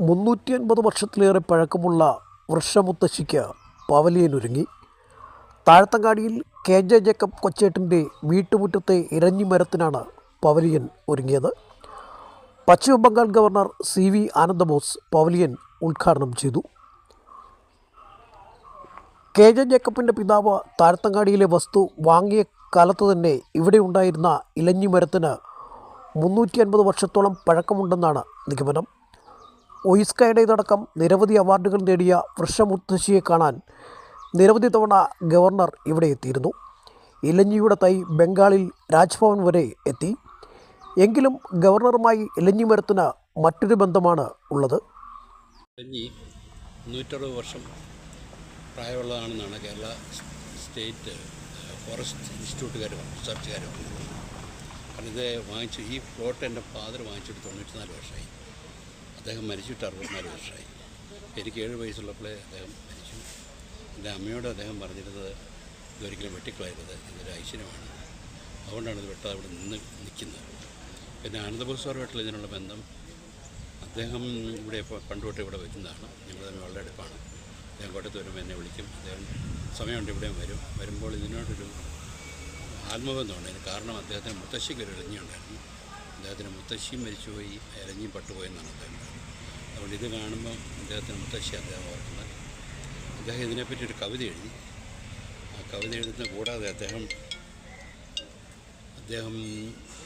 മുന്നൂറ്റി അൻപത് വർഷത്തിലേറെ പഴക്കമുള്ള വൃക്ഷമുത്തശ്ശിക്ക് പവലിയൻ ഒരുങ്ങി താഴത്തങ്ങാടിയിൽ കെ ജെ ജേക്കബ് കൊച്ചേട്ടിന്റെ വീട്ടുമുറ്റത്തെ ഇരഞ്ഞി മരത്തിനാണ് പവലിയൻ ഒരുങ്ങിയത്. പശ്ചിമ Bengal governor C V Ananda Bose pavilion ഉദ്ഘാടനം ചെയ്തു. കെ ജെ ജേക്കബിന്റെ പിതാവ് താഴത്തങ്ങാടിയിലെ വസ്തു വാങ്ങിയ കാലത്ത് തന്നെ ഇവിടെ ഉണ്ടായിരുന്ന ഇലഞ്ഞി മരത്തിന് മുന്നൂറ്റി അൻപത് വർഷത്തോളം പഴക്കമുണ്ടെന്നാണ് നിഗമനം. ഒയിസ്കയുടേതടക്കം നിരവധി അവാർഡുകൾ നേടിയ വൃഷമുത്തശ്ശിയെ കാണാൻ നിരവധി തവണ ഗവർണർ ഇവിടെ എത്തിയിരുന്നു. ഇലഞ്ഞിയുടെ തൈ ബംഗാളിൽ രാജ്ഭവൻ വരെ എത്തി. എങ്കിലും ഗവർണറുമായി ഇലഞ്ഞി മരത്തിന് മറ്റൊരു ബന്ധമാണ് ഉള്ളത്. ഇലഞ്ഞി നൂറ്ററുപത് വർഷം പ്രായമുള്ളതാണെന്നാണ് കേരള സ്റ്റേറ്റ് ഫോറസ്റ്റ് ഇൻസ്റ്റിറ്റ്യൂട്ടുകാർ റിസർച്ചുകാർ പറഞ്ഞത്. കാരണം ഇത് വാങ്ങിച്ചു ഈ പ്ലോട്ട് എന്റെ ഫാദർ വാങ്ങിച്ചിട്ട് തൊണ്ണൂറ്റിനാല് വർഷമായി. അദ്ദേഹം മരിച്ചിട്ട് അറുപത്തിനാല് വർഷമായി. എനിക്ക് ഏഴ് വയസ്സുള്ളപ്പോഴേ അദ്ദേഹം മരിച്ചു. എന്റെ അമ്മയോട് അദ്ദേഹം പറഞ്ഞിരുന്നത് ഇതൊരിക്കലും വെട്ടിക്കളയരുത് ഇതൊരു ഐശ്വര്യമാണ്. അതുകൊണ്ടാണ് ഇത് വെട്ടാതെ ഇവിടെ നിന്ന് നിൽക്കുന്നത്. പിന്നെ ആനന്ദബോസ്വാറുമായിട്ടുള്ള ഇതിനുള്ള ബന്ധം അദ്ദേഹം ഇവിടെ പണ്ട് തൊട്ട് ഇവിടെ വരുന്നതാണ് ഞങ്ങൾ തമ്മിൽ വളരെ അടുപ്പാണ്. അദ്ദേഹം കോട്ടയത്ത് വരുമ്പോൾ എന്നെ വിളിക്കും. അദ്ദേഹം സമയമുണ്ട് ഇവിടെയും വരും. വരുമ്പോൾ ഇതിനോടൊരു ആത്മബന്ധമുണ്ട്. അതിന് കാരണം അദ്ദേഹത്തിന് മുത്തശ്ശിക്ക് ഒരു ഇലഞ്ഞി അദ്ദേഹത്തിന് മുത്തശ്ശിയും മരിച്ചുപോയി അരഞ്ഞി പട്ടുപോയി എന്നാണ് അദ്ദേഹം അതുകൊണ്ട് ഇത് കാണുമ്പോൾ അദ്ദേഹത്തിന് മുത്തശ്ശി അദ്ദേഹം ഓർക്കുന്നത്. അദ്ദേഹം ഇതിനെപ്പറ്റി ഒരു കവിത എഴുതി. ആ കവിത എഴുതുന്ന കൂടാതെ അദ്ദേഹം അദ്ദേഹം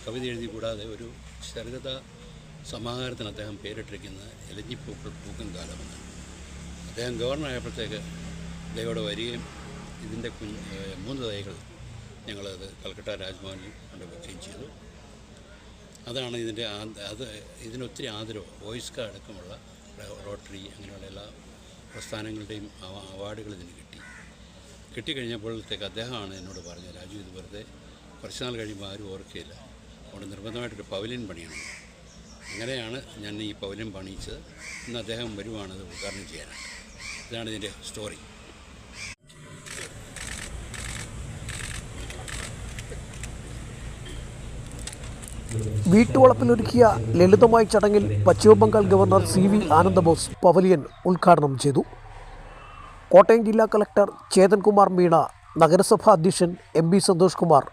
കവിത എഴുതി കൂടാതെ ഒരു ചെറുകഥ സമാഹാരത്തിന് അദ്ദേഹം പേരിട്ടിരിക്കുന്ന എലഞ്ഞിപ്പൂക്കൾ പൂക്കും കാലമെന്നാണ് അദ്ദേഹം ഗവർണറായപ്പോഴത്തേക്ക് അദ്ദേഹത്തോട് വരികയും ഇതിന്റെ കുഞ്ഞ് മൂന്ന് തൈകൾ ഞങ്ങളത് കൽക്കട്ട രാജ്ഭവനിൽ കൊണ്ട് വെക്കുകയും ചെയ്തു. അതാണ് ഇതിന്റെ അത് ഇതിനൊത്തിരി ആദരവ്. വോയിസ്ക അടക്കമുള്ള റോട്ടറി അങ്ങനെയുള്ള എല്ലാ പ്രസ്ഥാനങ്ങളുടെയും അവാർഡുകൾ ഇതിന് കിട്ടി. കിട്ടിക്കഴിഞ്ഞപ്പോഴത്തേക്ക് അദ്ദേഹമാണ് എന്നോട് പറഞ്ഞത് രാജു ഇത് വെറുതെ കുറച്ച് നാൾ കഴിയുമ്പോൾ ആരും ഓർക്കുകയില്ല അതുകൊണ്ട് നിർബന്ധമായിട്ടൊരു പവലിയൻ പണിയണം. അങ്ങനെയാണ് ഞാൻ ഈ പവലിയൻ പണിയിച്ചത്. ഇന്ന് അദ്ദേഹം വരുവാണ് ഉദ്ഘാടനം ചെയ്യാനായിട്ട്. ഇതാണ് ഇതിന്റെ സ്റ്റോറി വീട്ടുവളപ്പിലൊരുക്കിയ ലളിതമായ ചടങ്ങിൽ Paschima Bengal governor C V Ananda Bose pavilion ഉദ്ഘാടനം ചെയ്തു. കോട്ടയം ജില്ലാ കളക്ടർ ചേതൻകുമാർ മീണ നഗരസഭാ അധ്യക്ഷൻ M B Santhosh Kumar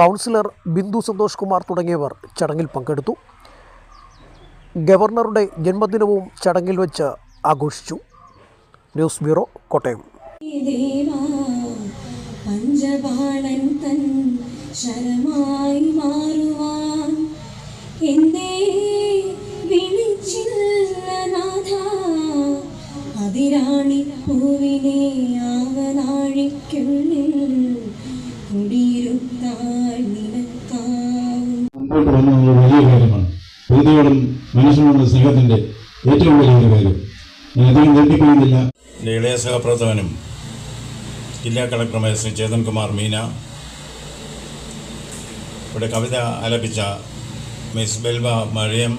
councillor Bindu Santhosh Kumar തുടങ്ങിയവർ ചടങ്ങിൽ പങ്കെടുത്തു. ഗവർണറുടെ ജന്മദിനവും ചടങ്ങിൽ വെച്ച് ആഘോഷിച്ചു. News bureau Kottayam. ശരമായി മാറുവാൻ വിളിച്ചില്ല നാഥ. അതിരാണി പൂവിനെ ആവനാഴിക്കുള്ളിൽ കുടിയിരുത്താൻ നിനക്കാവും മുമ്പോട്ട് വന്നത് വലിയ കാര്യമാണ്. പ്രീതിയോടും മനുഷ്യനോടും സ്നേഹത്തിന്റെ ഏറ്റവും വലിയൊരു കാര്യം. ഞാൻ അധികം ദീർഘിപ്പിക്കുന്നില്ല എന്റെ ഇളയ സഹപ്രവർത്തകനും ജില്ലാ കളക്ടർ ശ്രീ ചേതൻ കുമാർ മീന. ഇവിടെ കവിത ആലപിച്ച മിസ് ബെൽബ മറിയം